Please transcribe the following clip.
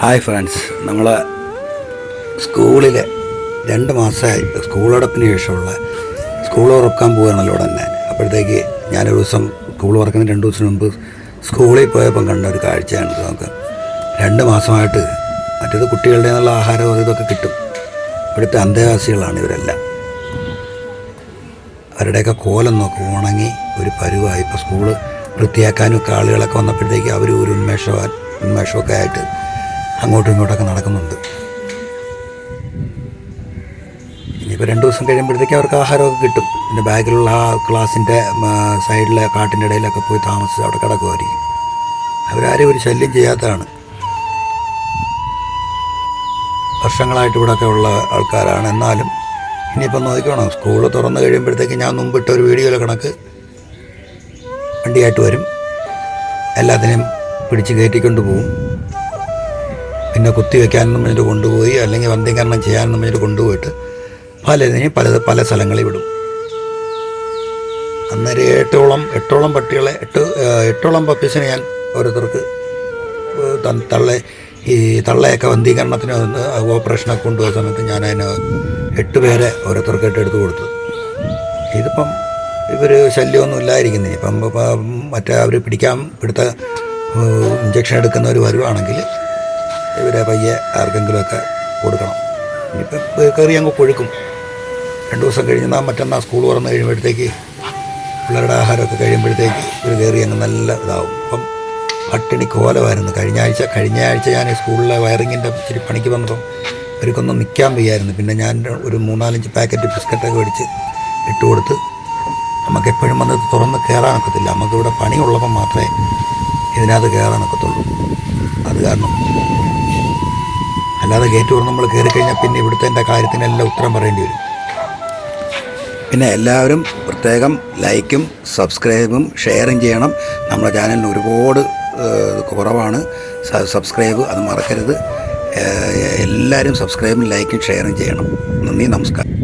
Hi friends നമ്മൾ സ്കൂളിൽ രണ്ട് മാസമായി സ്കൂൾ അടപ്പിന് ശേഷമുള്ള സ്കൂൾ തുറക്കാൻ പോവുകയാണല്ലോ തന്നെ. അപ്പോഴത്തേക്ക് ഞാനൊരു ദിവസം സ്കൂൾ തുറക്കുന്ന രണ്ട് ദിവസം മുമ്പ് സ്കൂളിൽ പോയപ്പം കണ്ട ഒരു കാഴ്ചയാണ് നമുക്ക്. രണ്ട് മാസമായിട്ട് മറ്റേത് കുട്ടികളുടെ നല്ല ആഹാരവും ഇതൊക്കെ കിട്ടും. ഇവിടുത്തെ അന്തേവാസികളാണ് ഇവരെല്ലാം. അവരുടെയൊക്കെ കോലം നോക്കി ഉണങ്ങി ഒരു പരുവായി. ഇപ്പോൾ സ്കൂൾ വൃത്തിയാക്കാനും ഒക്കെ ആളുകളൊക്കെ വന്നപ്പോഴത്തേക്ക് അവർ ഒരു ഉന്മേഷവും ഉന്മേഷമൊക്കെ ആയിട്ട് അങ്ങോട്ടും ഇങ്ങോട്ടൊക്കെ നടക്കുന്നുണ്ട്. ഇനിയിപ്പോൾ രണ്ട് ദിവസം കഴിയുമ്പോഴത്തേക്ക് അവർക്ക് ആഹാരമൊക്കെ കിട്ടും. പിന്നെ ബാഗിലുള്ള ആ ക്ലാസ്സിന്റെ സൈഡിലെ കാട്ടിന്റെ ഇടയിലൊക്കെ പോയി താമസിച്ച് അവിടെ കിടക്കുമായിരിക്കും. അവരാരും ഒരു ശല്യം ചെയ്യാത്തതാണ്. വർഷങ്ങളായിട്ട് ഇവിടെയൊക്കെ ഉള്ള ആൾക്കാരാണ്. എന്നാലും ഇനിയിപ്പം നോക്കണം സ്കൂൾ തുറന്നു കഴിയുമ്പോഴത്തേക്ക് ഞാൻ മുമ്പിട്ട ഒരു വീഡിയോയിലെ കണക്ക് വണ്ടിയായിട്ട് വരും. എല്ലാത്തിനെയും പിടിച്ച് കയറ്റിക്കൊണ്ട് പോകും പിന്നെ കുത്തി വെക്കാനെന്നും പറഞ്ഞിട്ട് കൊണ്ടുപോയി അല്ലെങ്കിൽ വന്ധ്യീകരണം ചെയ്യാനെന്നും പറഞ്ഞിട്ട് കൊണ്ടുപോയിട്ട് പലതിനെയും പല പല സ്ഥലങ്ങളിൽ വിടും. അന്നേരം എട്ടോളം എട്ടോളം പട്ടികളെ എട്ട് എട്ടോളം പപ്പീസിനെ ഞാൻ ഓരോരുത്തർക്ക് തള്ളെ ഈ തള്ളയൊക്കെ വന്ധീകരണത്തിന് ഓപ്പറേഷനൊക്കെ കൊണ്ടുപോയ സമയത്ത് ഞാൻ അതിന് എട്ട് പേരെ ഓരോരുത്തർക്കായിട്ട് എടുത്തു കൊടുത്തു. ഇതിപ്പം ഇവർ ശല്യമൊന്നും ഇല്ലായിരിക്കുന്നു ഇപ്പം മറ്റേ അവർ പിടിക്കാൻ പിടുത്ത ഇഞ്ചക്ഷൻ എടുക്കുന്നവർ വരുവാണെങ്കിൽ ഇവരെ പയ്യെ ആർക്കെങ്കിലുമൊക്കെ കൊടുക്കണം. ഇനിയിപ്പം കയറി അങ്ങ് കൊഴുക്കും. രണ്ട് ദിവസം കഴിഞ്ഞ് നാം മറ്റന്നാൾ സ്കൂൾ തുറന്ന് കഴിയുമ്പോഴത്തേക്ക് പിള്ളേരുടെ ആഹാരമൊക്കെ കഴിയുമ്പോഴത്തേക്ക് ഇവർ കയറി അങ്ങ് നല്ല ഇതാവും. അപ്പം പട്ടിണി കോലമായിരുന്നു. കഴിഞ്ഞ ആഴ്ച കഴിഞ്ഞ ആഴ്ച ഞാൻ സ്കൂളിലെ വയറിങ്ങിന്റെ ഇച്ചിരി പണിക്ക് വന്നപ്പം ഇവർക്കൊന്നും നിൽക്കാൻ വയ്യായിരുന്നു. പിന്നെ ഞാൻ ഒരു മൂന്നാലഞ്ച് പാക്കറ്റ് ബിസ്ക്കറ്റൊക്കെ മേടിച്ച് ഇട്ട് കൊടുത്ത് നമുക്ക് എപ്പോഴും വന്ന് തുറന്ന് തുറന്ന് കയറാനൊക്കത്തില്ല നമുക്കിവിടെ പണിയുള്ളപ്പം മാത്രമേ ഇതിനകത്ത് കയറാനൊക്കത്തുള്ളൂ അത് കാരണം അല്ലാതെ ഗേറ്റ് തുറന്ന് നമ്മൾ കയറി കഴിഞ്ഞാൽ പിന്നെ ഇവിടുത്തെ എന്റെ കാര്യത്തിനെല്ലാം ഉത്തരം പറയേണ്ടി വരും. പിന്നെ എല്ലാവരും പ്രത്യേകം ലൈക്കും സബ്സ്ക്രൈബും ഷെയറും ചെയ്യണം. നമ്മുടെ ചാനലിന് ഒരുപാട് കുറവാണ്. സബ്സ്ക്രൈബ് അത് മറക്കരുത്. എല്ലാവരും സബ്സ്ക്രൈബും ലൈക്കും ഷെയറും ചെയ്യണം. നന്ദി നമസ്കാരം.